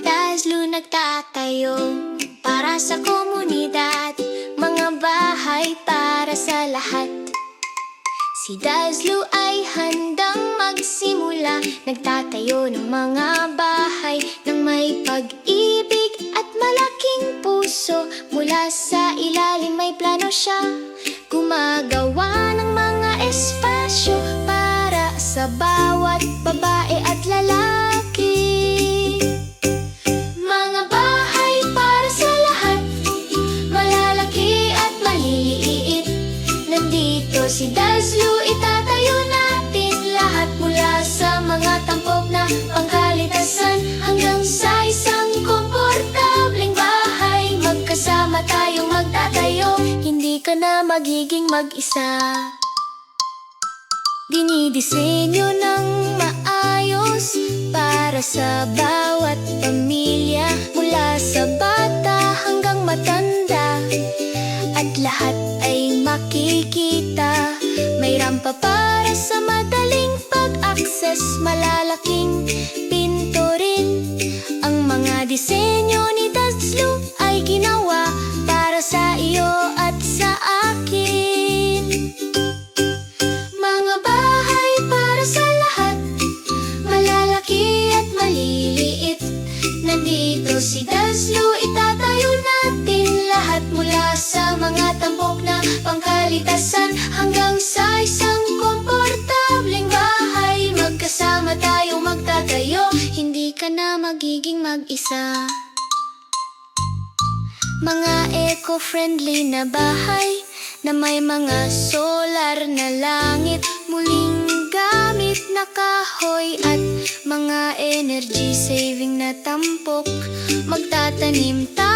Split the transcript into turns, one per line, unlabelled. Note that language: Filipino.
Daslo nagtatayo para sa komunidad Mga bahay para sa lahat. Si Daslo ay handang magsimula Nagtatayo ng mga bahay Ng may pag-ibig at malaking puso. Mula sa ilalim may plano siya Gumagawa bawat babae at lalaki. Mga bahay para sa lahat Malalaki at maliliit. Nandito si Daslu Itatayo natin lahat Mula sa mga tampok na pangkalitasan Hanggang sa isang komportableng bahay. Magkasama tayong magtatayo Hindi ka na magiging mag-isa Dinidisenyo ng maayos para sa bawat pamilya Mula sa bata hanggang matanda. At lahat ay makikita May rampa para sa madaling pag-access. Malalaking pinto rin Ang mga disenyo ni Si Daslo Itatayo natin lahat Mula sa mga tampok na pangkalitasan Hanggang sa isang komportableng bahay. Magkasama tayo magtatayo Hindi ka na magiging mag-isa. Mga eco-friendly na bahay na may mga solar na langit Muling gamit na kahoy at mga energy saving na tampok Magtatanim tayo